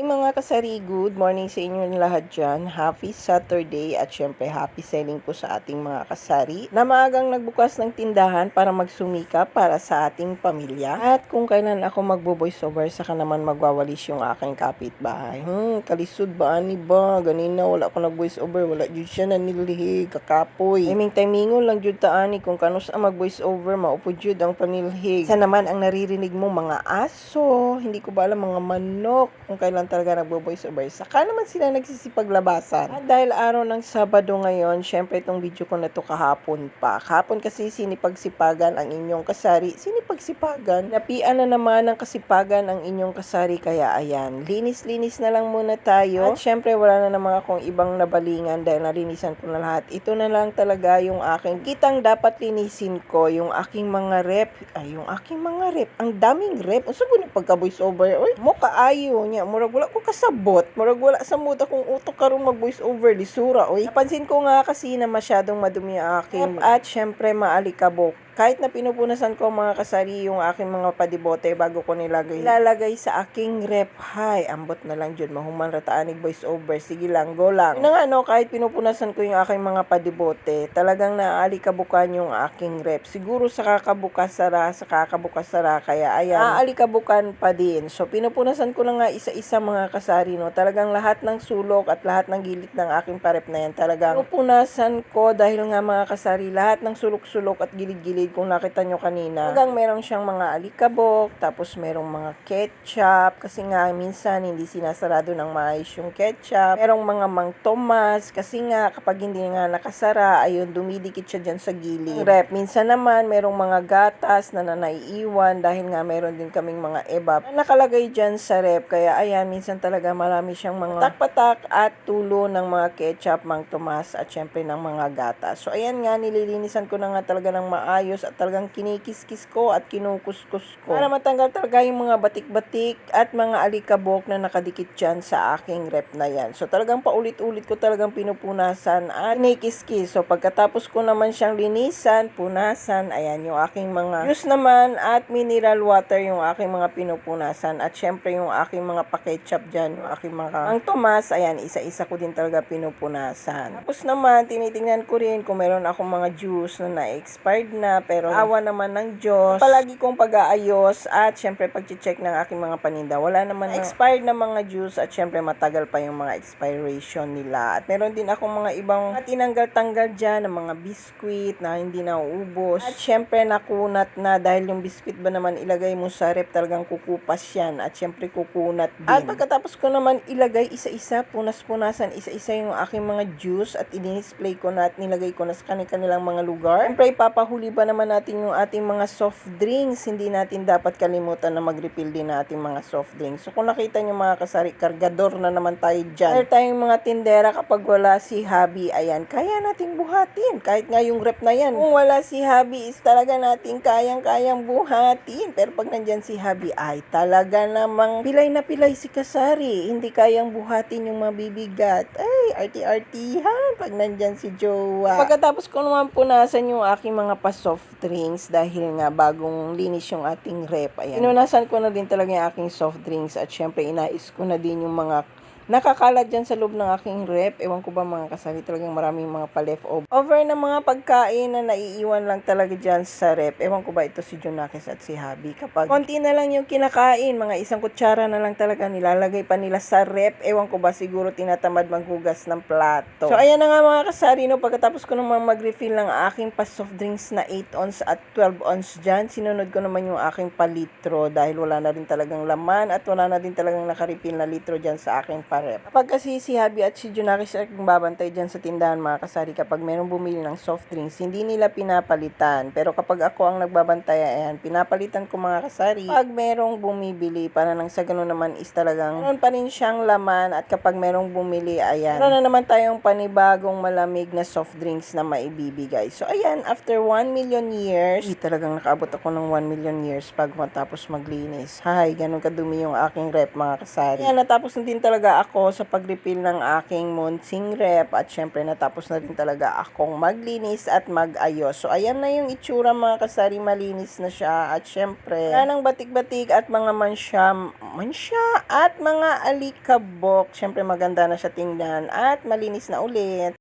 Ay mga kasari, good morning sa inyo lahat dyan. Happy Saturday at syempre happy selling po sa ating mga kasari na maagang nagbukas ng tindahan para magsumika para sa ating pamilya. At kung kailan ako magbo-voice over, saka naman magwawalis yung aking kapitbahay. Hmm, kalisod ba ani ba? Ganina wala ako nag-voice over, wala jud siya nanilhi, kakapoy. Timing timingon lang jud taani kung kanus ang mag-voice over, maupo jud ang panilhig. Sa naman ang naririnig mo mga aso, hindi ko ba alam mga manok, kung kailan talaga nagbo-voice over. Saka naman sila nagsisipaglabasan. At dahil araw ng Sabado ngayon, syempre itong video ko na to kahapon pa. Kahapon kasi sinipagsipagan ang inyong kasari. Sinipagsipagan. Napian na naman ng kasipagan ang inyong kasari. Kaya ayan, linis-linis na lang muna tayo. At syempre wala na naman akong ibang nabalingan dahil narinisan ko na lahat. Ito na lang talaga yung aking kitang dapat linisin ko. Yung aking mga rep. Ay, yung aking mga rep. Ang daming rep. Ang sabi ng pagka-voice over. Oy, mo kaayo niya. Murag wala ko kasabot. Murag wala sa muda kung utok karon mag voice over lisura. Oy, napansin ko nga kasi na masyadong madumi ang. At syempre maalikabok kahit na pinupunasan ko mga kasari yung aking mga padibote bago ko nilagay, ilalagay sa aking rep. Hay, ambot na lang dyan. Mahuman rataanig voice over. Sige lang, go lang. Yun nga, no, kahit pinupunasan ko yung aking mga padibote, talagang naaalikabukan yung aking rep. Siguro sa kakabukas sara, sa kakabukas sara, kaya ayan, naaalikabukan pa din. So, pinupunasan ko na nga isa-isa mga kasari, no. Talagang lahat ng sulok at lahat ng gilid ng aking parep na yan, talagang pinupunasan ko dahil nga mga kasari, lahat ng sulok-sulok at gilid-gilid kung nakita nyo kanina. Hanggang meron siyang mga alikabok, tapos merong mga ketchup, kasi nga minsan hindi sinasarado ng maayos yung ketchup. Merong mga mang tomas, kasi nga kapag hindi nga nakasara, ayun, dumidikit siya dyan sa gilid. Rep, minsan naman merong mga gatas na nanaiiwan dahil nga meron din kaming mga ebab na nakalagay dyan sa rep. Kaya ayan, minsan talaga marami siyang mga patak-patak at tulo ng mga ketchup, mang tomas, at syempre ng mga gatas. So ayan nga, nililinisan ko na nga talaga ng maayos at talagang kinikis-kis ko at kinukuskus ko. Para matanggal talaga yung mga batik-batik at mga alikabok na nakadikit dyan sa aking rep na yan. So talagang paulit-ulit ko talagang pinupunasan at kinikis-kis. So pagkatapos ko naman siyang linisan, punasan, ayan yung aking mga juice naman at mineral water yung aking mga pinupunasan. At syempre yung aking mga paketchup dyan, yung aking mga ang Tomas, ayan, isa-isa ko din talaga pinupunasan. Tapos naman, tinitingnan ko rin kung meron akong mga juice na na-expired na, pero awa naman ng Diyos. Palagi kong pag-aayos at syempre pag-check ng aking mga paninda. Wala naman na expired na mga juice at syempre matagal pa yung mga expiration nila. At meron din akong mga ibang tinanggal-tanggal dyan ng mga biskuit na hindi nauubos. At syempre nakunat na dahil yung biskuit ba naman ilagay mo sa rep talagang kukupas yan at syempre kukunat din. At pagkatapos ko naman ilagay isa-isa, punas-punasan isa-isa yung aking mga juice at i-display ko na at nilagay ko na sa kanilang mga lugar. Syempre ipapahuli ba naman natin yung ating mga soft drinks. Hindi natin dapat kalimutan na mag-refill din na mga soft drinks. So kung nakita nyo mga kasari, kargador na naman tayo dyan. Meron tayong mga tindera kapag wala si Habi, ayan, kaya nating buhatin. Kahit nga yung rep na yan. Kung wala si Habi, is talaga nating kayang-kayang buhatin. Pero pag nandyan si Habi, ay talaga namang pilay na pilay si Kasari. Hindi kayang buhatin yung mabibigat. Ay, arti-artihan pag nandyan si Jowa. Pagkatapos ko naman punasan yung aking mga pa-soft drinks dahil nga bagong linis yung ating rep. Ayan. Pinunasan ko na din talaga yung aking soft drinks at syempre inais ko na din yung mga nakakalat dyan sa loob ng aking rep. Ewan ko ba mga kasali talagang maraming mga pa-leftover. Over na mga pagkain na naiiwan lang talaga dyan sa rep. Ewan ko ba ito si Junakis at si Habi. Kapag konti na lang yung kinakain, mga isang kutsara na lang talaga nilalagay pa nila sa rep. Ewan ko ba siguro tinatamad maghugas ng plato. So ayan na nga mga kasari no. Pagkatapos ko naman mag-refill ng aking pa soft drinks na 8 ounce at 12 ounce dyan, sinunod ko naman yung aking palitro dahil wala na rin talagang laman at wala na din talagang nakarefill na litro dyan sa aking pa rep. Kapag kasi si Habi at si Junakis ay babantay dyan sa tindahan mga kasari kapag merong bumili ng soft drinks, hindi nila pinapalitan. Pero kapag ako ang nagbabantay, ayan, pinapalitan ko mga kasari. Pag merong bumibili, para nang sa ganun naman is talagang meron pa rin siyang laman at kapag merong bumili, ayan, meron na naman tayong panibagong malamig na soft drinks na maibibigay. So ayan, after 1 million years, eh, talagang nakaabot ako ng 1 million years pag matapos maglinis. Hay, ganun kadumi yung aking rep mga kasari. Kaya natapos na din talaga ako ako sa pag-refill ng aking Monsing Rep at syempre natapos na rin talaga akong maglinis at mag-ayos. So ayan na yung itsura mga kasari, malinis na siya at syempre wala ng batik-batik at mga mansya, mansya at mga alikabok. Syempre maganda na siya tingnan at malinis na ulit.